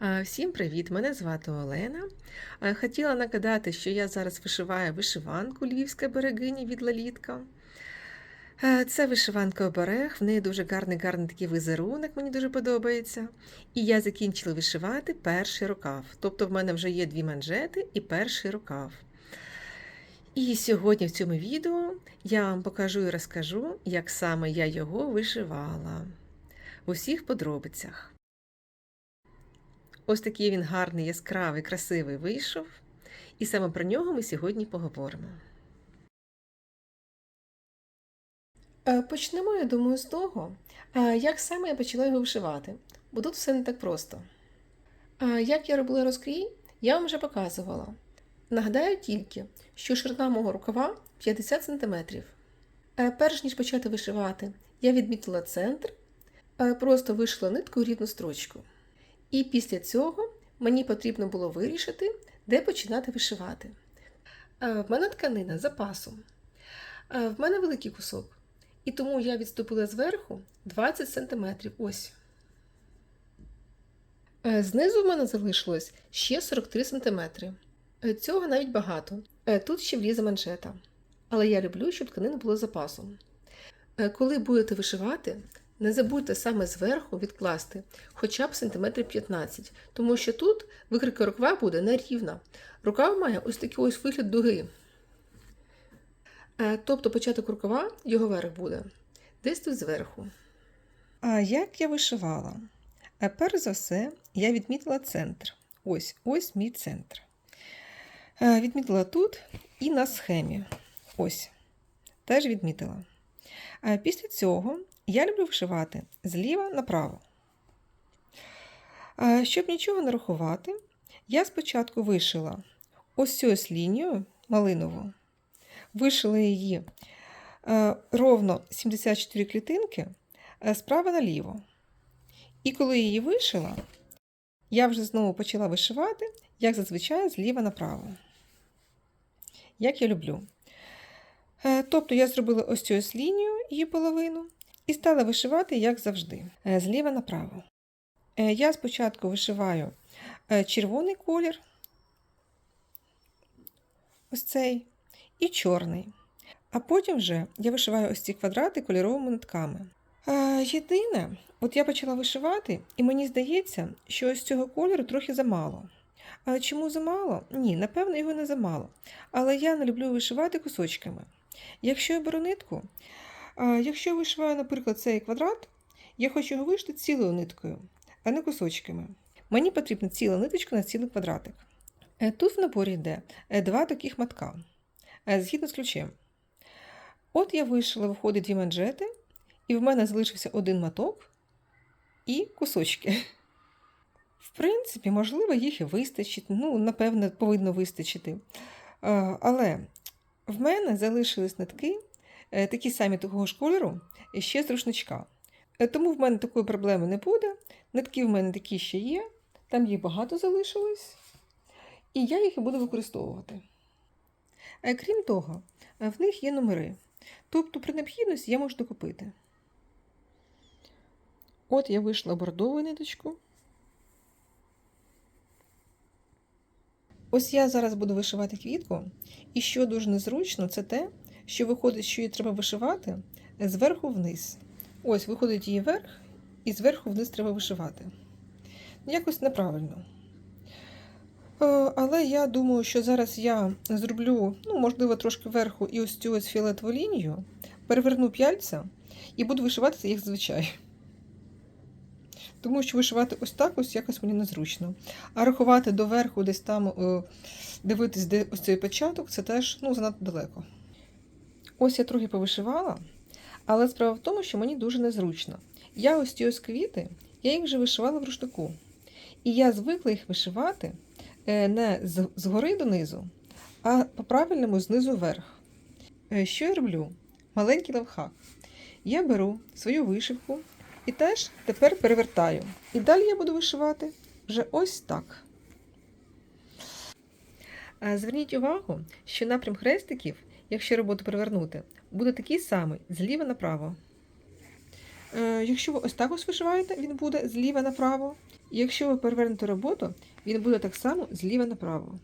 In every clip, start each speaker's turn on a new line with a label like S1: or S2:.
S1: Всім привіт! Мене звати Олена. Хотіла нагадати, що я зараз вишиваю вишиванку Львівська берегиня від Лалітка. Це вишиванка оберег, в неї дуже гарний гарний такий візерунок, мені дуже подобається. І я закінчила вишивати перший рукав. Тобто в мене вже є дві манжети і перший рукав. І сьогодні в цьому відео я вам покажу і розкажу, як саме я його вишивала в усіх подробицях. Ось такий він гарний, яскравий, красивий вийшов, і саме про нього ми сьогодні поговоримо. Е, Почнемо, я думаю, з того, е, як саме я почала його вишивати, бо тут все не так просто. Е, Як я робила розкрій, я вам вже показувала. Нагадаю тільки, що ширина мого рукава 50 см. Перш ніж почати вишивати, я відмітила центр, просто вишила нитку рівну строчку. І після цього мені потрібно було вирішити, де починати вишивати. Е, В мене тканина запасом. Е, В мене великий кусок. І тому я відступила зверху 20 см. Ось. Е, Знизу в мене залишилось ще 43 см. Цього навіть багато. Тут ще влізе манжета. Але я люблю, щоб тканина була запасом. Коли будете вишивати, не забудьте саме зверху відкласти хоча б сантиметрів 15, тому що тут викрика рукава буде нерівна. Рукав має ось такий ось вигляд дуги. Е, Тобто початок рукава, його верх буде десь тут зверху. А як я вишивала? А перш за все, я відмітила центр. Ось ось мій центр. Е, Відмітила тут і на схемі. Ось. Теж відмітила. Після цього я люблю вишивати зліва направо. Щоб нічого не рахувати, я спочатку вишила ось цю ось лінію малинову, вишила її е, ровно 74 клітинки е, справа наліво. І коли її вишила, я вже знову почала вишивати, як зазвичай, зліва направо. Як я люблю. Е, Тобто я зробила ось цю ось лінію, її половину, і стала вишивати, як завжди, е, зліва направо. Е, Я спочатку вишиваю е, червоний колір, ось цей, і чорний. А потім вже я вишиваю ось ці квадрати кольоровими нитками. Єдине, от я почала вишивати, і мені здається, що ось цього кольору трохи замало. А чому замало? Ні, напевно, його не замало. Але я не люблю вишивати кусочками. Якщо я беру нитку, якщо я вишиваю, наприклад, цей квадрат, я хочу його вишити цілою ниткою, а не кусочками. Мені потрібна ціла ниточка на цілий квадратик. Е, Тут в наборі йде е, два таких матка, е, згідно з ключем. От я вишила, виходить, дві манжети, і в мене залишився один маток і кусочки. В принципі, можливо, їх і вистачить, ну, напевно, повинно вистачити. Але в мене залишились нитки, такі самі того ж кольору, ще з рушничка. Е, Тому в мене такої проблеми не буде. Нитки в мене такі ще є, там їх багато залишилось, і я їх буду використовувати. Е, Крім того, е, в них є номери. Тобто, при необхідності я можу докупити. От я вийшла бордову ниточку. Ось я зараз буду вишивати квітку, і що дуже незручно, це те, що виходить, що її треба вишивати зверху вниз. Ось виходить її вверх, і зверху вниз треба вишивати. Якось неправильно. Е, Але я думаю, що зараз я зроблю, ну, можливо, трошки вверху і ось цю ось фіолетову лінію, переверну п'яльця і буду вишивати це, як зазвичай. Тому що вишивати ось так ось якось мені незручно. А рахувати доверху, десь там е, дивитись, де ось цей початок, це теж ну, занадто далеко. Ось я трохи повишивала, але справа в тому, що мені дуже незручно. Я ось ці ось квіти, я їх вже вишивала в рушнику. І я звикла їх вишивати е, не згори донизу, а по-правильному знизу вверх. Е, Що я роблю? Маленький лавхак. Я беру свою вишивку і теж тепер перевертаю. І далі я буду вишивати вже ось так. Зверніть увагу, що напрям хрестиків, якщо роботу перевернути, буде такий самий зліва направо. Е, якщо ви ось так ось вишиваєте, він буде зліва направо. І Якщо ви перевернете роботу, він буде так само зліва направо.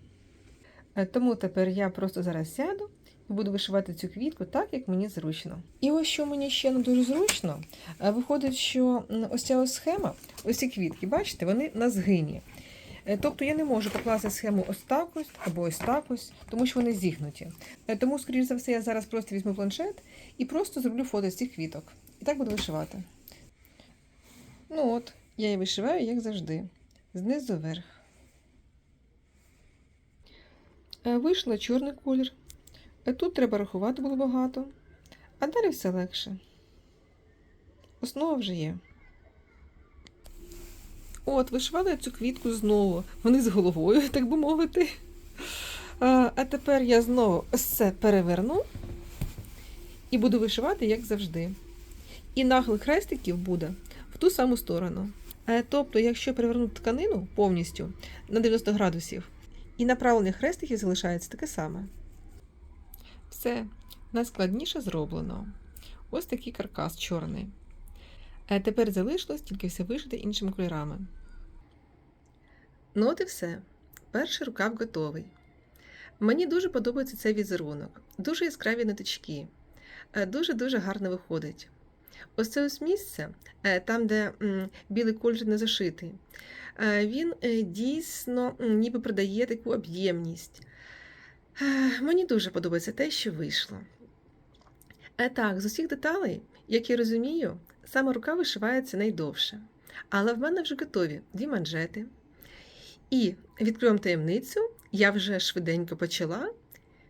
S1: Е, Тому тепер я просто зараз сяду і буду вишивати цю квітку так, як мені зручно. І ось що мені ще не дуже зручно, е, виходить, що ось ця ось схема, ось ці квітки, бачите, вони на згині. Е, Тобто я не можу покласти схему ось так ось або ось так ось, тому що вони зігнуті. Е, Тому, скоріш за все, я зараз просто візьму планшет і просто зроблю фото з цих квіток. І так буду вишивати. Ну от, я її вишиваю, як завжди, знизу вверх. Е, Вийшла чорний колір. Тут треба рахувати було багато, а далі все легше. Основа вже є. От, вишивала я цю квітку знову. Вони з головою, так би мовити. А, тепер я знову це переверну і буду вишивати, як завжди. І нахил хрестиків буде в ту саму сторону. Е, Тобто, якщо перевернути тканину повністю на 90 градусів, і направлення хрестиків залишається таке саме. Все, найскладніше зроблено. Ось такий каркас чорний. Тепер залишилось тільки все вишити іншими кольорами. Ну от і все. Перший рукав готовий. Мені дуже подобається цей візерунок. Дуже яскраві ниточки. Е, Дуже-дуже гарно виходить. Ось це ось місце, е, там, де білий колір не зашитий, е, він дійсно ніби придає таку об'ємність. Мені дуже подобається те, що вийшло. Так, з усіх деталей, як я розумію, саме рука вишивається найдовше. Але в мене вже готові дві манжети. І відкрию вам таємницю, я вже швиденько почала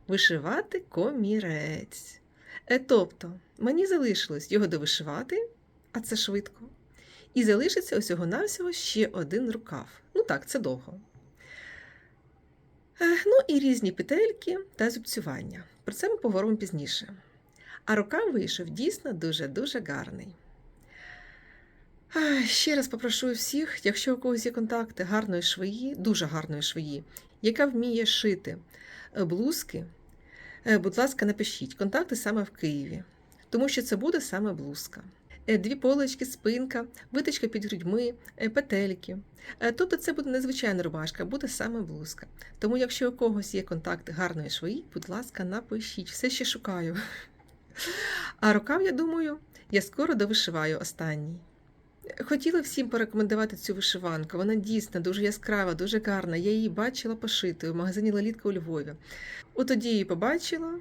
S1: вишивати комірець. Е, Тобто, мені залишилось його довишивати, а це швидко. І залишиться усього-навсього ще один рукав. Ну так, це довго. Е, Ну і різні петельки та зубцювання. Про це ми поговоримо пізніше. А рукав вийшов дійсно дуже-дуже гарний. Ще раз попрошу всіх, якщо у когось є контакти гарної швеї, дуже гарної швеї, яка вміє шити е, блузки, е, будь ласка, напишіть контакти саме в Києві, тому що це буде саме блузка. Е, Дві полочки, спинка, виточка під грудьми, петельки. Тобто це буде незвичайна рубашка, буде саме блузка. Тому, якщо у когось є контакти гарної швеї, будь ласка, напишіть. Все ще шукаю. А рукав, я думаю, я скоро довишиваю останній. Хотіла всім порекомендувати цю вишиванку. Вона дійсно дуже яскрава, дуже гарна. Я її бачила пошитою в магазині Лалітка у Львові. От тоді її побачила,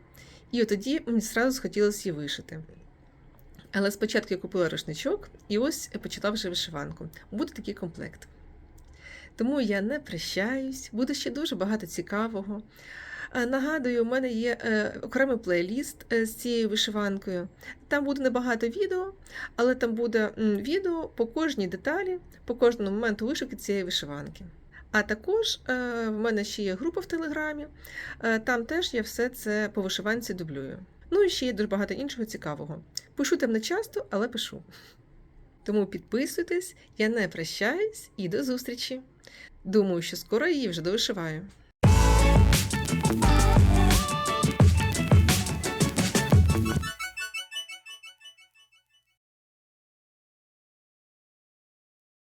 S1: і от тоді мені зразу схотілося її вишити. Але спочатку я купила рушничок і ось почала вже вишиванку. Буде такий комплект. Тому я не прощаюсь, буде ще дуже багато цікавого. Е, Нагадую, у мене є е, окремий плейліст е, з цією вишиванкою. Там буде небагато відео, але там буде відео по кожній деталі, по кожному моменту вишивки цієї вишиванки. А також в мене ще є група в Телеграмі, там теж я все це по вишиванці дублюю. Ну і ще є дуже багато іншого цікавого. Пишу там не часто, але пишу. Тому підписуйтесь, я не прощаюсь і до зустрічі. Думаю, що скоро її вже довишиваю.